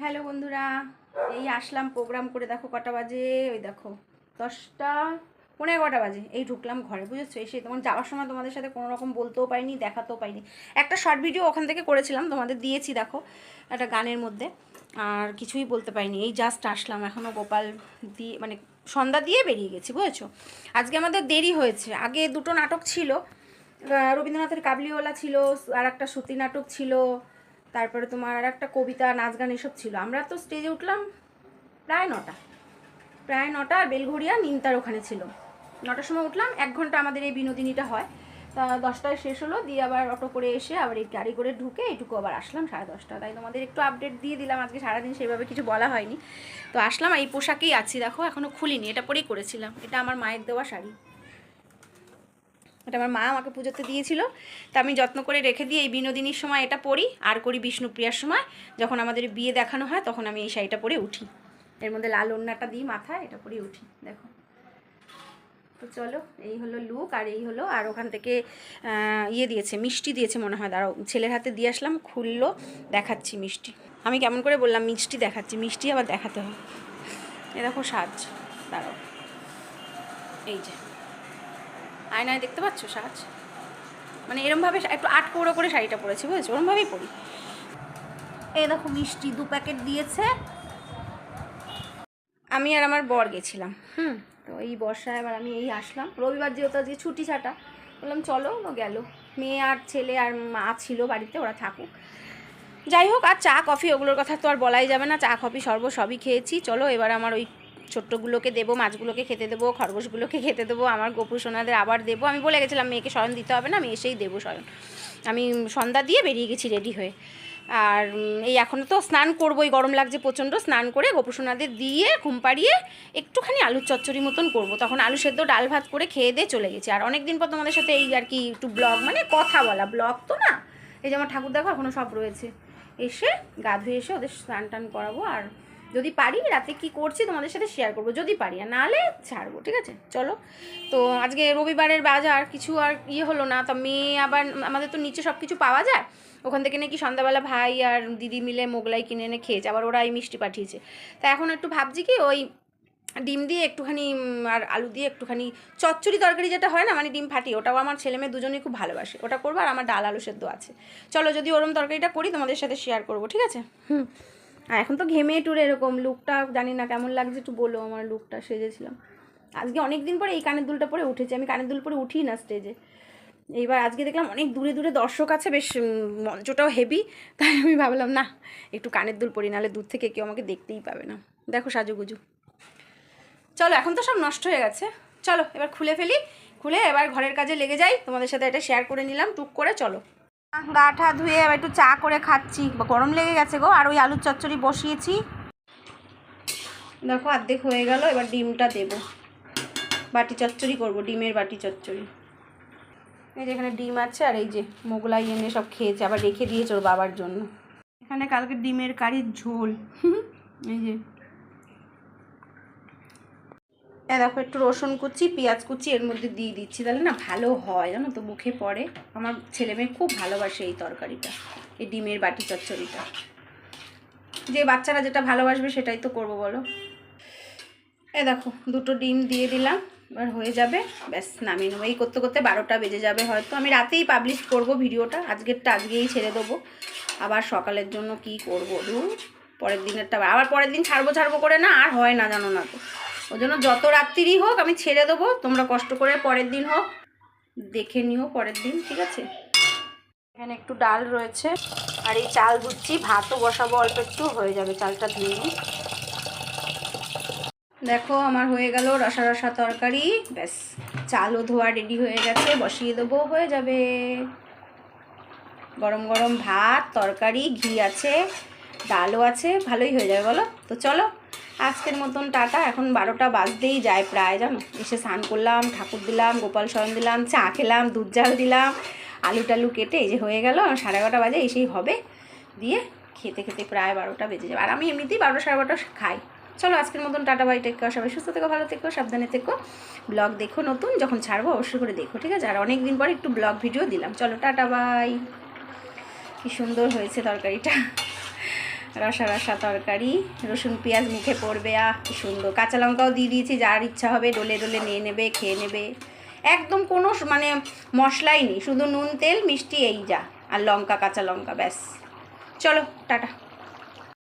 Hello বন্ধুরা, এই আসলাম programme করে দেখো কটা বাজে, ওই দেখো দশটা পনেরো কটা বাজে, এই ঢুকলাম ঘরে, বুঝেছ? এসে তোমার যাওয়ার সময় তোমাদের সাথে কোনো রকম বলতেও পাইনি দেখাতেও পাইনি একটা শর্ট ভিডিও ওখান থেকে করেছিলাম, তোমাদের দিয়েছি দেখো, একটা গানের মধ্যে, আর কিছুই বলতে পারিনি। এই জাস্ট আসলাম এখনও গোপাল দিয়ে মানে সন্ধ্যা দিয়ে বেরিয়ে গেছি, বুঝেছ? আজকে আমাদের দেরি হয়েছে, আগে দুটো নাটক ছিল রবীন্দ্রনাথের কাবলিওয়ালা ছিল, আর একটা শ্রুতি নাটক ছিল তারপরে তোমার আর একটা কবিতা নাচ গান এসব ছিল। আমরা তো স্টেজে উঠলাম প্রায় নটা। প্রায় নটা আর বেলঘড়িয়া নিমতার ওখানে ছিল। নটার সময় উঠলাম, এক ঘণ্টা আমাদের এই বিনোদিনীটা হয়। তা দশটায় শেষ হলো, দিয়ে আবার অটো করে এসে আবার এই গাড়ি করে ঢুকে এটুকু আবার আসলাম সাড়ে দশটা। তাই তোমাদের একটু আপডেট দিয়ে দিলাম, আজকে সারাদিন সেভাবে কিছু বলা হয়নি। তো আসলাম এই পোশাকেই আছি, দেখো এখনও খুলিনি, এটা পরেই করেছিলাম। এটা আমার মায়ের দেওয়া শাড়ি। এটা আমার মা আমাকে পুজোতে দিয়েছিল। তা আমি যত্ন করে রেখে দিয়ে এই বিনোদিনীর সময় এটা পরি আর করি বিষ্ণুপ্রিয়ার সময়। যখন আমাদের বিয়ে দেখানো হয়, তখন আমি এই শাড়িটা পরে উঠি। এর মধ্যে লাল ওড়নাটা দিই মাথায়, এটা পরে উঠি, দেখো। তো চলো, এই হলো লুক আর এই হলো, আর ওখান থেকে ইয়ে দিয়েছে, মিষ্টি দিয়েছে মনে হয়, দাঁড়াও, ছেলের হাতে দিয়ে আসলাম, খুললো, দেখাচ্ছি মিষ্টি। আমি কেমন করে বললাম, মিষ্টি দেখাচ্ছি, মিষ্টি আবার দেখাতে হয় এ দেখো সাজ, দাঁড়াও। এই যে। আয়নায় দেখতে পাচ্ছ সাজ? মানে এরমভাবে একটু আট কৌড়ো করে শাড়িটা পরেছি, বুঝেছ? ওরমভাবেই পরি। এই দেখো মিষ্টি দু প্যাকেট দিয়েছে। আমি আর আমার বর গেছিলাম, হুম? তো এই বর্ষায় এবার আমি এই আসলাম। রবিবার যেহেতু আজকে ছুটি ছাটা, বললাম চলো, ও গেল। মেয়ে আর ছেলে আর মা ছিল বাড়িতে, ওরা থাকুক। যাই হোক, আর চা, কফি, ওগুলোর কথা তো আর বলাই যাবে না। চা, কফি সর্ব সবই খেয়েছি। চলো, এবার আমার ওই ছোট্টগুলোকে দেবো, মাছগুলোকে খেতে দেবো, খরগোশগুলোকে খেতে দেবো, আমার গোপু সোনাদের আবার দেবো। আমি বলে গেছিলাম, মেয়েকে শয়ন দিতে হবে না, আমি এসেই দেবো শয়ন। আমি সন্ধ্যা দিয়ে বেরিয়ে গেছি রেডি হয়ে। আর এই এখন তো স্নান করবোই, গরম লাগছে প্রচণ্ড, স্নান করে গোপুসোনাদের দিয়ে ঘুম পাড়িয়ে একটুখানি আলুর চচ্চড়ি মতন করব। তখন আলু সেদ্ধ, ডাল ভাত করে খেয়ে দিয়ে চলে গেছি। আর অনেক দিন পর তোমাদের সাথে এই আর কি একটু ব্লগ মানে কথা বলা, ব্লগ তো না? এই যে আমার ঠাকুর দেখো এখনও সব রয়েছে। এসে গা ধুয়ে এসে ওদের স্নান টান করাবো। আর যদি পারি রাতে কি করছি তোমাদের সাথে শেয়ার করব, যদি পারি, আর নাহলে ছাড়বো, ঠিক আছে? চলো। তো আজকে রবিবারের বাজার, কিছু আর ইয়ে হলো না, তো মেয়ে আবার আমাদের তো নিচে সব কিছু পাওয়া যায়। ওখান থেকে নাকি সন্ধ্যাবেলা ভাই আর দিদি মিলে মোগলাই কিনে এনে খেয়েছে আবার ওরা এই মিষ্টি পাঠিয়েছে। তা এখন একটু ভাবছি কি ওই ডিম দিয়ে একটুখানি আর আলু দিয়ে একটুখানি চচ্চড়ি তরকারি যেটা হয় না মানে ডিম ফাটিয়ে, ওটাও আমার ছেলে মেয়ে দুজনেই খুব ভালোবাসে। ওটা করব আর আমার ডাল আলু সেদ্ধ আছে। চলো যদি ওরম তরকারিটা করি, তোমাদের সাথে শেয়ার করব, ঠিক আছে? হুম। আর এখন তো ঘেমে টুরে এরকম লুকটা জানি না কেমন লাগছে, একটু বলো আমার লুকটা সেজেছিলাম। আজকে অনেক দিন পরে এই কানের দুলটা পরে উঠেছি, আমি কানের দুল পরে উঠি না স্টেজে এইবার আজকে দেখলাম অনেক দূরে দূরে দর্শক আছে, বেশ মঞ্চটাও হেভি তাই আমি ভাবলাম, না, একটু কানের দুল পরি, নাহলে দূর থেকে কেউ আমাকে দেখতেই পাবে না। দেখো সাজুগুজু। চলো, এখন তো সব নষ্ট হয়ে গেছে। চলো, এবার খুলে ফেলি, খুলে এবার ঘরের কাজে লেগে যাই। তোমাদের সাথে এটা শেয়ার করে নিলাম, টুক করে, চলো। গা ঠা ধুয়ে এবার একটু চা করে খাচ্ছি। গরম লেগে গেছে গো, আর ওই আলুর চচ্চড়ি বসিয়েছি। দেখো, অর্ধেক হয়ে গেল, এবার ডিমটা দেব। বাটি চচ্চড়ি করব, ডিমের বাটি চচ্চড়ি। এই যে এখানে ডিম আছে, আর এই যে মোগলাই এনে সব খেয়েছে, আবার রেখে দিয়েছে ওর বাবার জন্য। এখানে কালকে ডিমের কারির ঝোল। এই যে এ দেখো, একটু রসুন কুচি, পেঁয়াজ কুচি এর মধ্যে দিয়ে দিচ্ছি। তাহলে না ভালো হয়, জানো তো, মুখে পড়ে। আমার ছেলে মেয়ে খুব ভালোবাসে এই তরকারিটা, এই ডিমের বাটি চচ্চড়িটা। যে বাচ্চারা যেটা ভালোবাসবে সেটাই তো করব, বলো। এ দেখো, দুটো ডিম দিয়ে দিলাম, এবার হয়ে যাবে। ব্যাস, নামিয়ে নেব। এই করতে করতে বারোটা বেজে যাবে হয়তো। আমি রাতেই পাবলিশ করব ভিডিওটা, আজকেরটা আজকেই ছেড়ে দেবো। আবার সকালের জন্য কি করব দু পরের দিনেরটা আবার পরের দিন ছাড়বো ছাড়বো করে না, আর হয় না, জানো না তো। ওই জন্য যত রাত্রিরই হোক আমি ছেড়ে দেবো। তোমরা কষ্ট করে পরের দিন হোক, দেখে নিও পরের দিন, ঠিক আছে? এখানে একটু ডাল রয়েছে, আর এই চাল ধুচ্ছি ভাতও বসাবো, অল্প একটু, হয়ে যাবে চালটা ধুয়ে নিই। দেখো, আমার হয়ে গেল রসা রসা তরকারি, ব্যাস, চালও ধোয়া রেডি হয়ে গেছে, বসিয়ে দেবো, হয়ে যাবে। গরম গরম ভাত, তরকারি, ঘি আছে, ডালও আছে, ভালোই হয়ে যাবে, বলো? তো চলো আজকের মতন টাটা, এখন বারোটা বাজতেই যায় প্রায়, জানো? এসে স্নান করলাম, ঠাকুর দিলাম, গোপাল শয়ন দিলাম, চা খেলাম, দুধ জাল দিলাম, আলু টালু কেটে এই যে হয়ে গেল, সাড়ে এগারোটা বাজে, এসেই হবে। দিয়ে খেতে খেতে প্রায় বারোটা বেজে যাবে। আর আমি এমনিতেই বারোটা সাড়ে বারোটা খাই। চলো আজকের মতন টাটা, বাই টেক সবাই সুস্থ থেকো, ভালো থেকো, সাবধানে থেকো। ব্লগ দেখো নতুন, যখন ছাড়বো অবশ্যই করে দেখো, ঠিক আছে? আর অনেক দিন পর একটু ব্লগ ভিডিও দিলাম। চলো টাটা, বাই। কি সুন্দর হয়েছে তরকারিটা। রসা রসা তরকারি, রসুন, পেঁয়াজ মুখে পড়বে, আহ, কি সুন্দর। কাঁচা লঙ্কাও দিয়ে দিয়েছি, যার ইচ্ছা হবে ডোলে ডোলে নিয়ে নেবে, খেয়ে নেবে। একদম কোনো মানে মশলাই নেই, শুধু নুন, তেল, মিষ্টি, এই যা। আর লঙ্কা, কাঁচা লঙ্কা, ব্যাস। চলো, টাটা।